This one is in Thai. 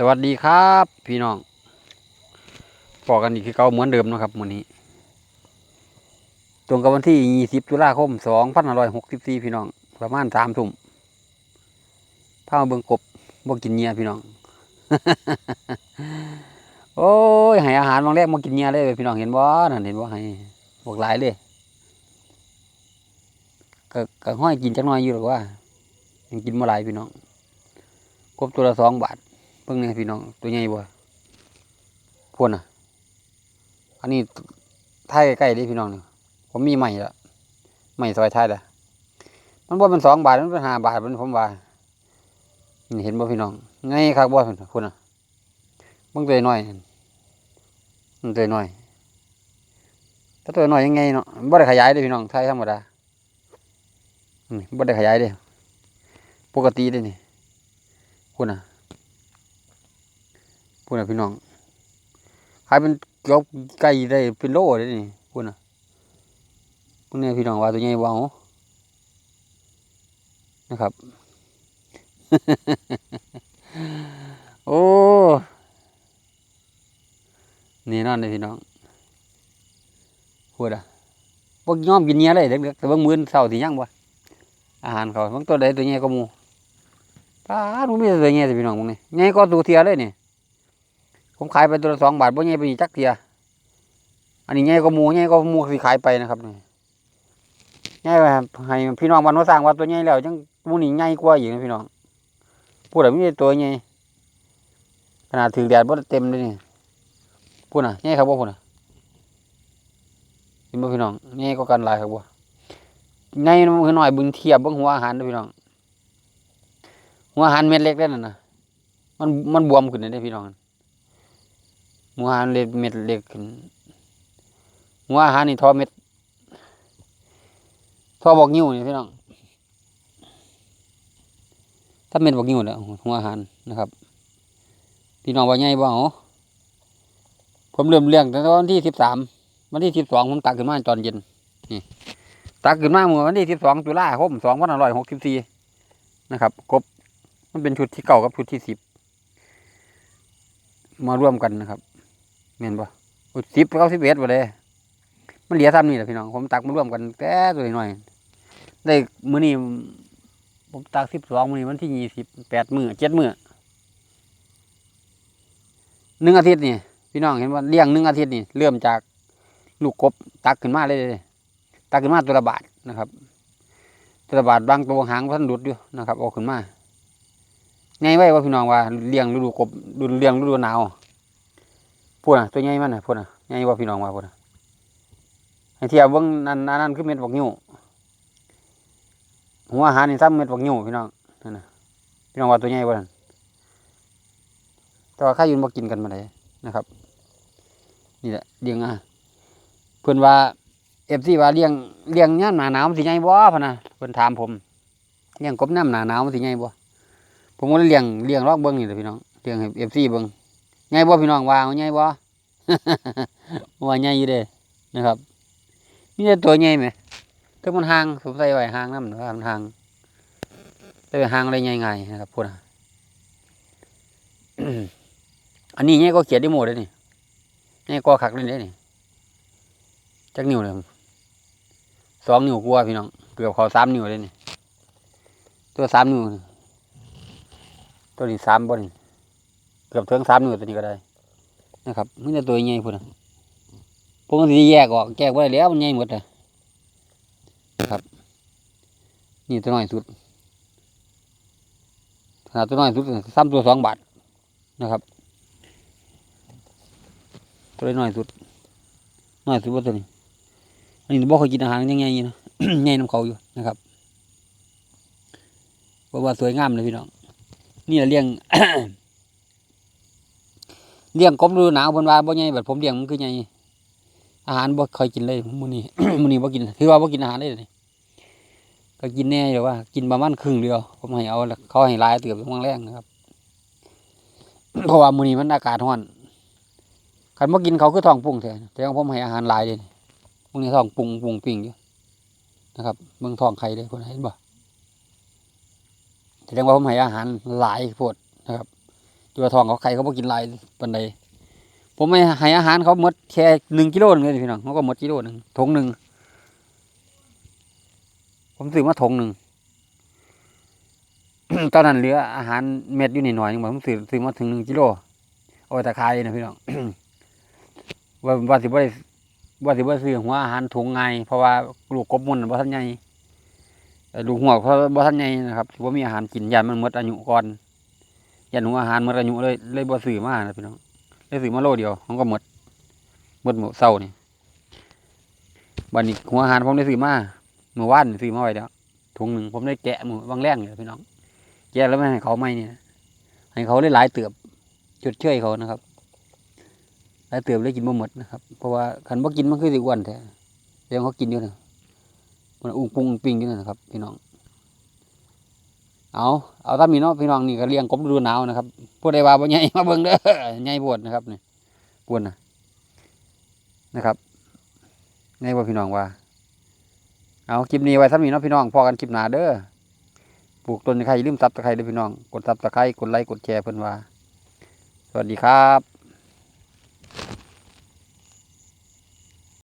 สวัสดีครับ พี่น้องพอกันอีกคือเก่าเหมือนเดิมนะครับมื้อนี้ ตรงกับวันที่ 20 ตุลาคม 2564 พี่น้อง ประมาณ3ทุ่มพามาเบิ่งกบบ่กินเหยียพี่น้อง โอ้ยให้อาหารบางแรกบ่กินเหยียเลยพี่น้องเห็นบ่นั่นเห็นบ่ให้พวกหลายเลยก็ก็ห้อยกินจักหน่อยอยู่หรอกว่ายังกินบ่หลายพี่น้องกบตัวละสองบาท เพิ่งเนี่ยพี่น้องตัวใหญ่บ่พวนอะ อันนี้ท้ายใกล้ๆดิพี่น้องนี่ผมมีใหม่ละใหม่ซอยท้ายละมันบ่เป็นสองบาทมันเป็นห้าบาทมันผมว่านี่เห็นบ่พี่น้องไงครับบ่พวนอะเบิ่งตัวน้อยมันตัวน้อยถ้าตัวน้อยยังไงเนาะบ่ได้ขยายเด้พี่น้องไทยธรรมดาบ่ได้ขยายเด้ปกติเด้นี่พวนอะ พูดนะพี่น้องขายเป็นเกือบไก่ได้เป็นโลเลยนี่พูดนะพวกนี้พี่น้องว่าตัวใหญ่บ่เอานะครับ โอ้นี่นั่นเลยพี่น้องพูดอะพวกยอมกินเนี้ยเลยเด็กๆแต่บางมื้อเช้าที่ยังบ่อาหารเขาบางตัวใดตัวใหญ่ก็หมูป้าดมันมีแต่ตัวใหญ่แต่พี่น้องพวกนี้ใหญ่ก็ตัวเทียเลยนี่ ผมขายไปตัวละสองบาทบ่ใหญ่ไปนี่จักเทียอันนี้ใหญ่ก็มูใหญ่ก็มูสิขายไปนะครับนี่ใหญ่ไปให้พี่น้องบ้านโน้นสร้างว่าตัวใหญ่แล้วจังมูนี่ใหญ่กว่าอีกนะพี่น้องพูดแบบนี้ตัวใหญ่ขนาดถึงแดดบ่เต็มเลยนี่พูดนะใหญ่ครับบ่พูดนะเห็นบ่พี่น้องใหญ่ก็กันลายครับบ่ใหญ่มันน้อยบึงเทียบเบิ่งหัวอาหารเด้อพี่น้องหัวอาหารเม็ดเล็กเด้อนั่นน่ะมันมันบวมขึ้นเลยเด้พี่น้อง หัวอาหารเล็ดเม็ดเล็กขึ้นหัวอาหารนี่ทอเม็ดทอบอกนิ้วนี่พี่น้องถ้าเม็ดบอกนิ้วเนี่ยหัวอาหารนะครับพี่น้องว่าไงบ่เอาผมเริ่มเลี้ยงตั้งแต่วันที่สิบสามวันที่สิบสองผมตักขึ้นมาตอนเย็นนี่ตักขึ้นมาเมื่อวันที่สิบสองตุลาคมสองพันห้าร้อยหกสิบสี่นะครับกบมันเป็นชุดที่เก่ากับชุดที่สิบมาร่วมกันนะครับ เม่นบ่สิบเก้าสิบเอ็ดบ่เลยมันเหลือซ้ำนี่แหละพี่น้องผมตักมาร่วมกันแต่ตัวน้อยได้มื้อนี้ผมตักสิบสองมื้อนี้วันที่ยี่สิบแปดมื้อเจ็ดมื้อหนึ่งอาทิตย์นี่พี่น้องเห็นว่าเลี้ยงหนึ่งอาทิตย์นี่เริ่มจากลูกกบตักขึ้นมาเลยตักขึ้นมาตัวละบาทนะครับตัวละบาทบางตัวหางพันหลุดอยู่นะครับออกขึ้นมาไงไว้ว่าพี่น้องว่าเลี้ยงฤดูกบดูเลี้ยงฤดูหนาว พูดนะตัวใหญ่มันนะพูดนะใหญ่กว่าพี่น้องว่าพูดนะให้เทียบเบิ่งนั่นนั่นคือเม็ดบักนิ้วหัวอาหารนี่ซ้ำเม็ดบักนิ้วพี่น้องนั่นน่ะพี่น้องว่าตัวใหญ่บ่นั่นแต่ว่าข้ายุนบ่กินกันมาได้นะครับ นี่แหละเลี้ยงอะเพิ่นว่าเอฟซีว่าเลี้ยงเลี้ยงยามหนาหนาวสิใหญ่บ่พุ่นน่ะเพิ่นถามผมเลี้ยงกบน้ำหนาหนาวสิใหญ่บ่ผมก็เลยเลี้ยงเลี้ยงลอกเบิ่งนี่แหละพี่น้องเลี้ยงเอฟซีเบิ่ง ใหญ่บ่พี่น้องว่าใหญ่บ่ว่าใหญ่อยู่เด้นะครับมีแต่ตัวใหญ่ไหมถ้ามันห่างสมใส่ไว้ห่างน้ำนะครับมันห่างแต่ว่าห่างอะไรใหญ่ไงายนะครับพูดนะอันนี้ใหญ่ก็เขียดได้หมดเลยนี่ใหญ่ก็ขักเลยเด้นี่จักนิ้วเลยสองนิ้วกว่าพี่น้องเกือบเขาสามนิ้วเลยนี่ตัวสามนิ้วตัวนี้สามบ่นี่ เกือบถึงสามนิ้วตัวนี้ก็ได้ นะครับมันจะตัวใหญ่พุ่นนะผมมันสิแยกออกแยกไว้แล้วมันใหญ่หมดเลยนะครับ นี่ตัวน้อยสุดขนาดตัวน้อยสุดซ้ำตัวสองบาทนะครับ ตัวน้อยสุดน้อยสุดว่าตัวนี้อันนี้บ่เคยกินอาหารยังไงนะใหญ่น้ำเขาอยู่นะครับเพราะว่าสวยงามเลยพี่น้องนี่แหละเลี้ยง เลี้ยงกบฤดูหนาวเพิ่นว่าบ่ใหญ่แบบผมเลี้ยงมันคือใหญ่อาหารบ่ค่อยกินเลยมื้อนี้ มื้อนี้บ่กินถือว่าบ่กินอาหารเลยเดี๋ยวนี้ก็กินแน่อยู่ว่า กินประมาณครึ่งเดียว ผมให้เอาเขาให้หลายเติบช่วงแรกนะครับเพราะว่ามื้อนี้มันอากาศร้อนคันบ่กินเขาคือท้องปุ้งแท้แต่ของผมให้อาหารหลายเลยพวกนี้ท้องปุ้งปุ้งปิ้งอยู่นะครับเบิ่งท้องไข่เลยคนเห็นบ่แสดงว่าผมให้อาหารหลายโพดนะครับ ตัวทองเขาไข่เขาบ่กินลายปานใดผมไม่ให้อาหารเขาหมดแค่หนึ่งกิโลนึงเลยพี่น้องเขาก็หมดกิโลหนึงถุงหนึ่งผมซื้อมาถุงหนึ่งตอนนั้นเหลืออาหารเม็ดอยู่นิดหน่อยนึงผมซื้อซื้อมาถึงหนึ่งกิโลเอาไปตะไคร้นะพี่น้องว่าว่าสิบ่ได้ว่าสิบ่ได้ซื้อหัวอาหารถุงไงเพราะว่าลูกกบมันบ่ทันใหญ่ลูกหัวเขาบ่ทันใหญ่นะครับสิบ่มีอาหารกินยานมันหมดอายุก่อน ยานหัวอาหารหมดอายุเลยเลยบ่ซื้อมานะพี่น้องเลยซื้อมาโลเดียวมันก็หมดหมดหมดเศร้านี่บัดนี้หัวอาหารผมได้ซื้อมาเมื่อวานซื้อมาไว้แล้วถุงหนึ่งผมได้แกะมือบางแรงเลยพี่น้องแกะแล้วไม่ให้เขาไม่เนี่ยให้เขาได้หลายเติบจดเชยเขานะครับหลายเติบได้กินบ่หมดนะครับ เพราะว่าคันบ่กินมันคือสิอ้วนแท้เดี๋ยวเขากินอยู่นะมันอุ้งปุงปิงอยู่นะครับ พี่น้อง เอาเอาถ้ามีเนาะพี่น้องนี่ก็เลี้ยงกบฤดูหนาวนะครับพวกใดว่าบ่ใหญ่มาเบิ่งเด้อใหญ่โพดนะครับนี่ปวนนะนะครับใหญ่บ่พี่น้องว่า เอาคลิปนี้ไว้ถ้ามีเนาะพี่น้องพอกันคลิปหน้าเด้อปลูกต้นไคร้ลืมซับตะไคร้ด้วยพี่น้อง กดซับตะไคร้กดไลค์กดแชร์เพิ่นว่า สวัสดีครับ